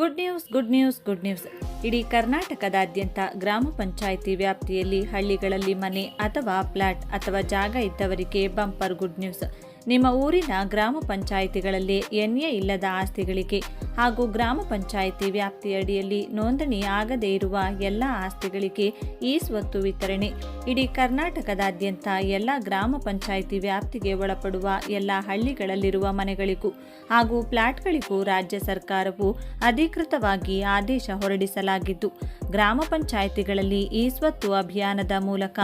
Good news good news good news ಇಡೀ ಕರ್ನಾಟಕದಾದ್ಯಂತ ಗ್ರಾಮ ಪಂಚಾಯಿತಿ ವ್ಯಾಪ್ತಿಯಲ್ಲಿ ಹಳ್ಳಿಗಳಲ್ಲಿ ಮನೆ ಅಥವಾ ಫ್ಲಾಟ್ ಅಥವಾ ಜಾಗ ಇದ್ದವರಿಗೆ ಬಂಪರ್ ಗುಡ್ ನ್ಯೂಸ್ ನಿಮ್ಮ ಊರಿನ ಗ್ರಾಮ ಪಂಚಾಯಿತಿಗಳಲ್ಲಿ ಎನ್ಎ ಇಲ್ಲದ ಆಸ್ತಿಗಳಿಗೆ ಹಾಗೂ ಗ್ರಾಮ ಪಂಚಾಯಿತಿ ವ್ಯಾಪ್ತಿಯಡಿಯಲ್ಲಿ ನೋಂದಣಿ ಆಗದೇ ಇರುವ ಎಲ್ಲ ಆಸ್ತಿಗಳಿಗೆ ಈ ಸ್ವತ್ತು ವಿತರಣೆ. ಇಡೀ ಕರ್ನಾಟಕದಾದ್ಯಂತ ಎಲ್ಲ ಗ್ರಾಮ ಪಂಚಾಯಿತಿ ವ್ಯಾಪ್ತಿಗೆ ಒಳಪಡುವ ಎಲ್ಲ ಹಳ್ಳಿಗಳಲ್ಲಿರುವ ಮನೆಗಳಿಗೂ ಹಾಗೂ ಫ್ಲಾಟ್ಗಳಿಗೂ ರಾಜ್ಯ ಸರ್ಕಾರವು ಅಧಿಕೃತವಾಗಿ ಆದೇಶ ಹೊರಡಿಸಲಾಗಿದ್ದು, ಗ್ರಾಮ ಪಂಚಾಯಿತಿಗಳಲ್ಲಿ ಈ ಸ್ವತ್ತು ಅಭಿಯಾನದ ಮೂಲಕ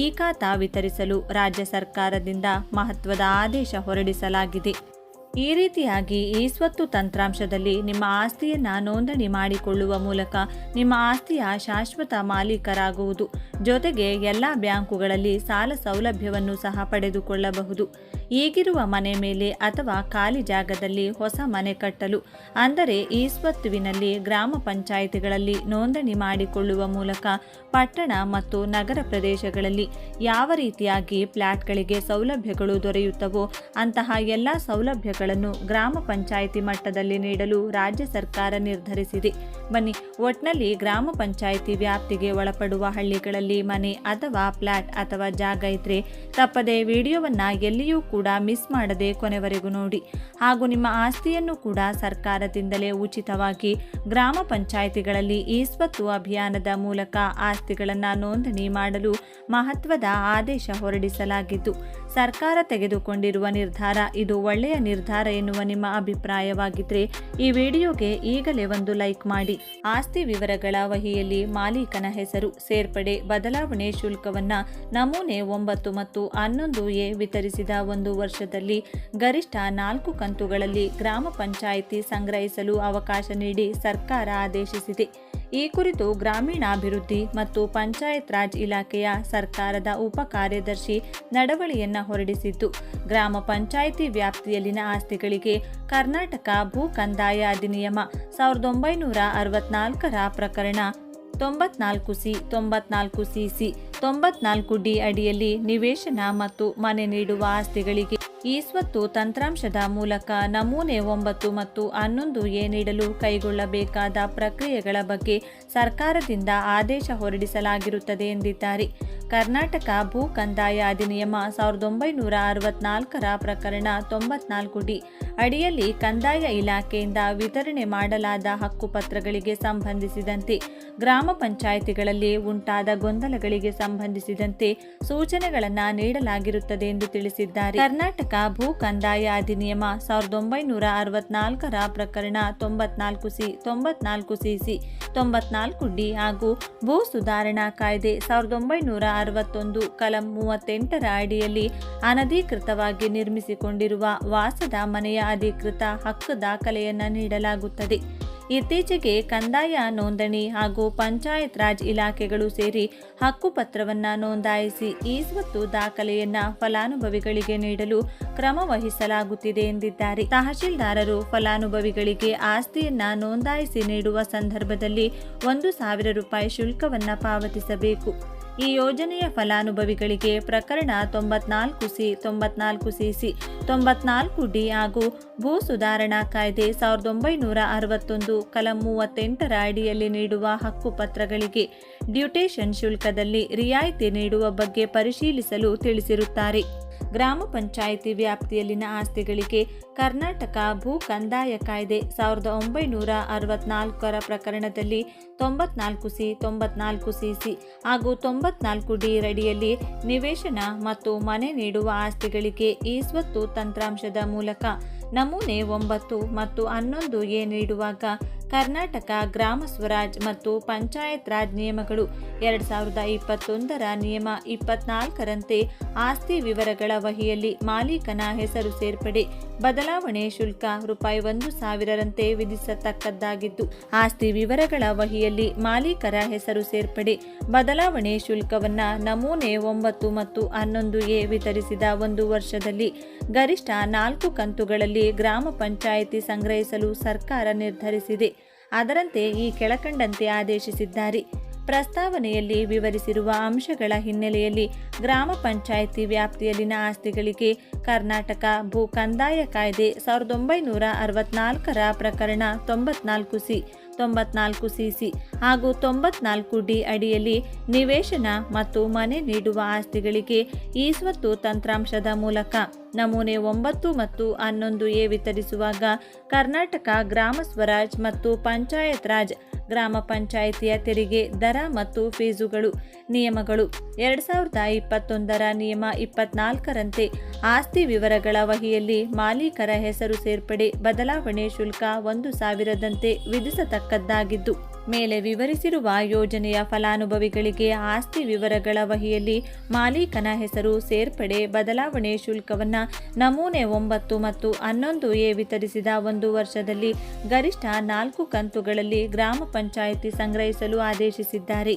ಈ ಖಾತಾ ವಿತರಿಸಲು ರಾಜ್ಯ ಸರ್ಕಾರದಿಂದ ಮಹತ್ವದ ಆದೇಶ ಹೊರಡಿಸಲಾಗಿದೆ. ಈ ರೀತಿಯಾಗಿ ಈ ಸ್ವತ್ತು ತಂತ್ರಾಂಶದಲ್ಲಿ ನಿಮ್ಮ ಆಸ್ತಿಯನ್ನ ನೋಂದಣಿ ಮಾಡಿಕೊಳ್ಳುವ ಮೂಲಕ ನಿಮ್ಮ ಆಸ್ತಿಯ ಶಾಶ್ವತ ಮಾಲೀಕರಾಗುವುದು. ಜೊತೆಗೆ ಎಲ್ಲ ಬ್ಯಾಂಕುಗಳಲ್ಲಿ ಸಾಲ ಸೌಲಭ್ಯವನ್ನು ಸಹ ಪಡೆದುಕೊಳ್ಳಬಹುದು. ಈಗಿರುವ ಮನೆ ಮೇಲೆ ಅಥವಾ ಖಾಲಿ ಜಾಗದಲ್ಲಿ ಹೊಸ ಮನೆ ಕಟ್ಟಲು, ಅಂದರೆ ಈ ಸ್ವತ್ತುವಿನಲ್ಲಿ ಗ್ರಾಮ ಪಂಚಾಯಿತಿಗಳಲ್ಲಿ ನೋಂದಣಿ ಮಾಡಿಕೊಳ್ಳುವ ಮೂಲಕ ಪಟ್ಟಣ ಮತ್ತು ನಗರ ಪ್ರದೇಶಗಳಲ್ಲಿ ಯಾವ ರೀತಿಯಾಗಿ ಫ್ಲ್ಯಾಟ್ಗಳಿಗೆ ಸೌಲಭ್ಯಗಳು ದೊರೆಯುತ್ತವೋ ಅಂತಹ ಎಲ್ಲ ಸೌಲಭ್ಯಗಳನ್ನು ಗ್ರಾಮ ಪಂಚಾಯಿತಿ ಮಟ್ಟದಲ್ಲಿ ನೀಡಲು ರಾಜ್ಯ ಸರ್ಕಾರ ನಿರ್ಧರಿಸಿದೆ. ಬನ್ನಿ, ಒಟ್ನಲ್ಲಿ ಗ್ರಾಮ ಪಂಚಾಯಿತಿ ವ್ಯಾಪ್ತಿಗೆ ಒಳಪಡುವ ಹಳ್ಳಿಗಳಲ್ಲಿ ಮನೆ ಅಥವಾ ಫ್ಲಾಟ್ ಅಥವಾ ಜಾಗ ಇದ್ರೆ ತಪ್ಪದೆ ವಿಡಿಯೋವನ್ನ ಎಲ್ಲಿಯೂ ಮಿಸ್ ಮಾಡದೆ ಕೊನೆವರೆಗೂ ನೋಡಿ. ಹಾಗೂ ನಿಮ್ಮ ಆಸ್ತಿಯನ್ನು ಕೂಡ ಸರ್ಕಾರದಿಂದಲೇ ಉಚಿತವಾಗಿ ಗ್ರಾಮ ಪಂಚಾಯಿತಿಗಳಲ್ಲಿ ಈ ಸ್ವತ್ತು ಅಭಿಯಾನದ ಮೂಲಕ ಆಸ್ತಿಗಳನ್ನು ನೋಂದಣಿ ಮಾಡಲು ಮಹತ್ವದ ಆದೇಶ ಹೊರಡಿಸಲಾಗಿದ್ದು ಸರ್ಕಾರ ತೆಗೆದುಕೊಂಡಿರುವ ನಿರ್ಧಾರ ಇದು ಒಳ್ಳೆಯ ನಿರ್ಧಾರ ಎನ್ನುವ ನಿಮ್ಮ ಅಭಿಪ್ರಾಯವಾಗಿದ್ರೆ ಈ ವಿಡಿಯೋಗೆ ಈಗಲೇ ಒಂದು ಲೈಕ್ ಮಾಡಿ. ಆಸ್ತಿ ವಿವರಗಳ ವಹಿಯಲ್ಲಿ ಮಾಲೀಕನ ಹೆಸರು, ಸೇರ್ಪಡೆ, ಬದಲಾವಣೆ ಶುಲ್ಕವನ್ನ ನಮೂನೆ ಒಂಬತ್ತು ಮತ್ತು ಹನ್ನೊಂದು ಎ ವಿತರಿಸಿದ ಒಂದು ವರ್ಷದಲ್ಲಿ ಗರಿಷ್ಠ ನಾಲ್ಕು ಕಂತುಗಳಲ್ಲಿ ಗ್ರಾಮ ಪಂಚಾಯಿತಿ ಸಂಗ್ರಹಿಸಲು ಅವಕಾಶ ನೀಡಿ ಸರ್ಕಾರ ಆದೇಶಿಸಿದೆ. ಈ ಕುರಿತು ಗ್ರಾಮೀಣಾಭಿವೃದ್ಧಿ ಮತ್ತು ಪಂಚಾಯತ್ ರಾಜ್ ಇಲಾಖೆಯ ಸರ್ಕಾರದ ಉಪ ಕಾರ್ಯದರ್ಶಿ ನಡವಳಿಯನ್ನು ಹೊರಡಿಸಿತ್ತು ಗ್ರಾಮ ಪಂಚಾಯಿತಿ ವ್ಯಾಪ್ತಿಯಲ್ಲಿನ ಆಸ್ತಿಗಳಿಗೆ ಕರ್ನಾಟಕ ಭೂ ಕಂದಾಯ ಅಧಿನಿಯಮ ಸಾವಿರದ ಒಂಬೈನೂರ ಅರವತ್ನಾಲ್ಕರ ಪ್ರಕರಣ ತೊಂಬತ್ನಾಲ್ಕು ಸಿ ತೊಂಬತ್ನಾಲ್ಕು ಸಿ ಸಿ ತೊಂಬತ್ನಾಲ್ಕು ಡಿ ಅಡಿಯಲ್ಲಿ ನಿವೇಶನ ಮತ್ತು ಮನೆ ನೀಡುವ ಆಸ್ತಿಗಳಿಗೆ ಈ ಸ್ವತ್ತು ತಂತ್ರಾಂಶದ ಮೂಲಕ ನಮೂನೆ ಒಂಬತ್ತು ಮತ್ತು ಹನ್ನೊಂದು ಎ ನೀಡಲು ಕೈಗೊಳ್ಳಬೇಕಾದ ಪ್ರಕ್ರಿಯೆಗಳ ಬಗ್ಗೆ ಸರ್ಕಾರದಿಂದ ಆದೇಶ ಹೊರಡಿಸಲಾಗಿರುತ್ತದೆ ಎಂದಿದ್ದಾರೆ. ಕರ್ನಾಟಕ ಭೂ ಕಂದಾಯ ಅಧಿನಿಯಮ ಸಾವಿರದ ಒಂಬೈನೂರ ಅರವತ್ನಾಲ್ಕರ ಪ್ರಕರಣ ತೊಂಬತ್ನಾಲ್ಕು ಡಿ. ಅಡಿಯಲ್ಲಿ ಕಂದಾಯ ಇಲಾಖೆಯಿಂದ ವಿತರಣೆ ಮಾಡಲಾದ ಹಕ್ಕುಪತ್ರಗಳಿಗೆ ಸಂಬಂಧಿಸಿದಂತೆ ಗ್ರಾಮ ಪಂಚಾಯಿತಿಗಳಲ್ಲಿ ಉಂಟಾದ ಗೊಂದಲಗಳಿಗೆ ಸಂಬಂಧಿಸಿದಂತೆ ಸೂಚನೆಗಳನ್ನು ನೀಡಲಾಗಿರುತ್ತದೆ ಎಂದು ತಿಳಿಸಿದ್ದಾರೆ. ಕರ್ನಾಟಕ ಭೂ ಕಂದಾಯ ಅಧಿನಿಯಮ ಸಾವಿರದ ಒಂಬೈನೂರ ಅರವತ್ನಾಲ್ಕರ ಪ್ರಕರಣ ತೊಂಬತ್ನಾಲ್ಕು ಸಿ ತೊಂಬತ್ನಾಲ್ಕು ಸಿ ಸಿ, ತೊಂಬತ್ನಾಲ್ಕು ಡಿ ಹಾಗೂ ಭೂ ಸುಧಾರಣಾ ಕಾಯ್ದೆ ಸಾವಿರದ ಒಂಬೈನೂರ ಅರವತ್ತೊಂದು ಕಲಂ ಮೂವತ್ತೆಂಟರ ಅಡಿಯಲ್ಲಿ ಅನಧಿಕೃತವಾಗಿ ನಿರ್ಮಿಸಿಕೊಂಡಿರುವ ವಾಸದ ಮನೆಯ ಅಧಿಕೃತ ಹಕ್ಕು ದಾಖಲೆಯನ್ನು ನೀಡಲಾಗುತ್ತದೆ. ಇತ್ತೀಚೆಗೆ ಕಂದಾಯ ನೋಂದಣಿ ಹಾಗೂ ಪಂಚಾಯತ್ ರಾಜ್ ಇಲಾಖೆಗಳು ಸೇರಿ ಹಕ್ಕುಪತ್ರವನ್ನು ನೋಂದಾಯಿಸಿ ಈ ಸ್ವತ್ತು ದಾಖಲೆಯನ್ನು ಫಲಾನುಭವಿಗಳಿಗೆ ನೀಡಲು ಕ್ರಮ ವಹಿಸಲಾಗುತ್ತಿದೆ ಎಂದಿದ್ದಾರೆ. ತಹಶೀಲ್ದಾರರು ಫಲಾನುಭವಿಗಳಿಗೆ ಆಸ್ತಿಯನ್ನ ನೋಂದಾಯಿಸಿ ನೀಡುವ ಸಂದರ್ಭದಲ್ಲಿ ಒಂದು ಸಾವಿರ ರೂಪಾಯಿ ಶುಲ್ಕವನ್ನು ಪಾವತಿಸಬೇಕು. ಈ ಯೋಜನೆಯ ಫಲಾನುಭವಿಗಳಿಗೆ ಪ್ರಕರಣ ತೊಂಬತ್ನಾಲ್ಕು ಸಿ ತೊಂಬತ್ನಾಲ್ಕು ಸಿ ಸಿ, ತೊಂಬತ್ನಾಲ್ಕು ಡಿ ಹಾಗೂ ಭೂ ಸುಧಾರಣಾ ಕಾಯ್ದೆ ಸಾವಿರದ ಒಂಬೈನೂರ ಅರವತ್ತೊಂದು, ಕಲಂ ಮೂವತ್ತೆಂಟರ ಅಡಿಯಲ್ಲಿ ನೀಡುವ ಹಕ್ಕುಪತ್ರಗಳಿಗೆ ಡ್ಯೂಟೇಷನ್ ಶುಲ್ಕದಲ್ಲಿ ರಿಯಾಯಿತಿ ನೀಡುವ ಬಗ್ಗೆ ಪರಿಶೀಲಿಸಲು ತಿಳಿಸಿರುತ್ತಾರೆ. ಗ್ರಾಮ ಪಂಚಾಯಿತಿ ವ್ಯಾಪ್ತಿಯಲ್ಲಿನ ಆಸ್ತಿಗಳಿಗೆ ಕರ್ನಾಟಕ ಭೂ ಕಂದಾಯ ಕಾಯ್ದೆ ಸಾವಿರದ ಒಂಬೈನೂರ ಅರವತ್ನಾಲ್ಕರ ಪ್ರಕರಣದಲ್ಲಿ ತೊಂಬತ್ನಾಲ್ಕು ಸಿ ತೊಂಬತ್ನಾಲ್ಕು ಸಿ ಸಿ ಹಾಗೂ ತೊಂಬತ್ನಾಲ್ಕು ಡಿ ರಡಿಯಲ್ಲಿ ನಿವೇಶನ ಮತ್ತು ಮನೆ ನೀಡುವ ಆಸ್ತಿಗಳಿಗೆ ಈ ಸ್ವತ್ತು ತಂತ್ರಾಂಶದ ಮೂಲಕ ನಮೂನೆ ಒಂಬತ್ತು ಮತ್ತು ಹನ್ನೊಂದು ಎ ನೀಡುವಾಗ ಕರ್ನಾಟಕ ಗ್ರಾಮ ಸ್ವರಾಜ್ ಮತ್ತು ಪಂಚಾಯತ್ ರಾಜ್ ನಿಯಮಗಳು ಎರಡು ಸಾವಿರದ ಇಪ್ಪತ್ತೊಂದರ ನಿಯಮ ಇಪ್ಪತ್ನಾಲ್ಕರಂತೆ ಆಸ್ತಿ ವಿವರಗಳ ವಹಿಯಲ್ಲಿ ಮಾಲೀಕನ ಹೆಸರು ಸೇರ್ಪಡೆ, ಬದಲಾವಣೆ ಶುಲ್ಕ ರೂಪಾಯಿ ಒಂದು ಸಾವಿರರಂತೆ ವಿಧಿಸತಕ್ಕದ್ದಾಗಿದ್ದು, ಆಸ್ತಿ ವಿವರಗಳ ವಹಿಯಲ್ಲಿ ಮಾಲೀಕರ ಹೆಸರು ಸೇರ್ಪಡೆ, ಬದಲಾವಣೆ ಶುಲ್ಕವನ್ನು ನಮೂನೆ ಒಂಬತ್ತು ಮತ್ತು ಹನ್ನೊಂದು ಎ ವಿತರಿಸಿದ ಒಂದು ವರ್ಷದಲ್ಲಿ ಗರಿಷ್ಠ ನಾಲ್ಕು ಕಂತುಗಳಲ್ಲಿ ಗ್ರಾಮ ಪಂಚಾಯಿತಿ ಸಂಗ್ರಹಿಸಲು ಸರ್ಕಾರ ನಿರ್ಧರಿಸಿದೆ. ಅದರಂತೆ ಈ ಕೆಳಕಂಡಂತೆ ಆದೇಶಿಸಿದ್ದಾರೆ. ಪ್ರಸ್ತಾವನೆಯಲ್ಲಿ ವಿವರಿಸಿರುವ ಅಂಶಗಳ ಹಿನ್ನೆಲೆಯಲ್ಲಿ ಗ್ರಾಮ ಪಂಚಾಯಿತಿ ವ್ಯಾಪ್ತಿಯಲ್ಲಿನ ಆಸ್ತಿಗಳಿಗೆ ಕರ್ನಾಟಕ ಭೂ ಕಂದಾಯ ಕಾಯ್ದೆ ಸಾವಿರದ ಒಂಬೈನೂರ ಅರವತ್ನಾಲ್ಕರ ಪ್ರಕರಣ ತೊಂಬತ್ನಾಲ್ಕು ಸಿ. ತೊಂಬತ್ನಾಲ್ಕು ಸಿಸಿ ಹಾಗೂ ತೊಂಬತ್ನಾಲ್ಕು ಡಿ ಅಡಿಯಲ್ಲಿ ನಿವೇಶನ ಮತ್ತು ಮನೆ ನೀಡುವ ಆಸ್ತಿಗಳಿಗೆ ಈ ಸ್ವತ್ತು ತಂತ್ರಾಂಶದ ಮೂಲಕ ನಮೂನೆ ಒಂಬತ್ತು ಮತ್ತು ಹನ್ನೊಂದು ಎ ವಿತರಿಸುವಾಗ ಕರ್ನಾಟಕ ಗ್ರಾಮ ಸ್ವರಾಜ್ ಮತ್ತು ಪಂಚಾಯತ್ ರಾಜ್ ಗ್ರಾಮ ಪಂಚಾಯಿತಿಯ ತೆರಿಗೆ, ದರ ಮತ್ತು ಫೀಸುಗಳು, ನಿಯಮಗಳು. ಎರಡು ಸಾವಿರದ ಇಪ್ಪತ್ತೊಂದರ ನಿಯಮ ಇಪ್ಪತ್ನಾಲ್ಕರಂತೆ ಆಸ್ತಿ ವಿವರಗಳ ವಹಿಯಲ್ಲಿ ಮಾಲೀಕರ ಹೆಸರು ಸೇರ್ಪಡೆ, ಬದಲಾವಣೆ ಶುಲ್ಕ ಒಂದು ಸಾವಿರದಂತೆ ವಿಧಿಸತಕ್ಕದ್ದಾಗಿದ್ದು ಮೇಲೆ ವಿವರಿಸಿರುವ ಯೋಜನೆಯ ಫಲಾನುಭವಿಗಳಿಗೆ ಆಸ್ತಿ ವಿವರಗಳ ವಹಿಯಲ್ಲಿ ಮಾಲೀಕನ ಹೆಸರು ಸೇರ್ಪಡೆ, ಬದಲಾವಣೆ ಶುಲ್ಕವನ್ನು ನಮೂನೆ ಒಂಬತ್ತು ಮತ್ತು ಹನ್ನೊಂದು ಎ ವಿತರಿಸಿದ ಒಂದು ವರ್ಷದಲ್ಲಿ ಗರಿಷ್ಠ ನಾಲ್ಕು ಕಂತುಗಳಲ್ಲಿ ಗ್ರಾಮ ಪಂಚಾಯಿತಿ ಸಂಗ್ರಹಿಸಲು ಆದೇಶಿಸಿದ್ದಾರೆ.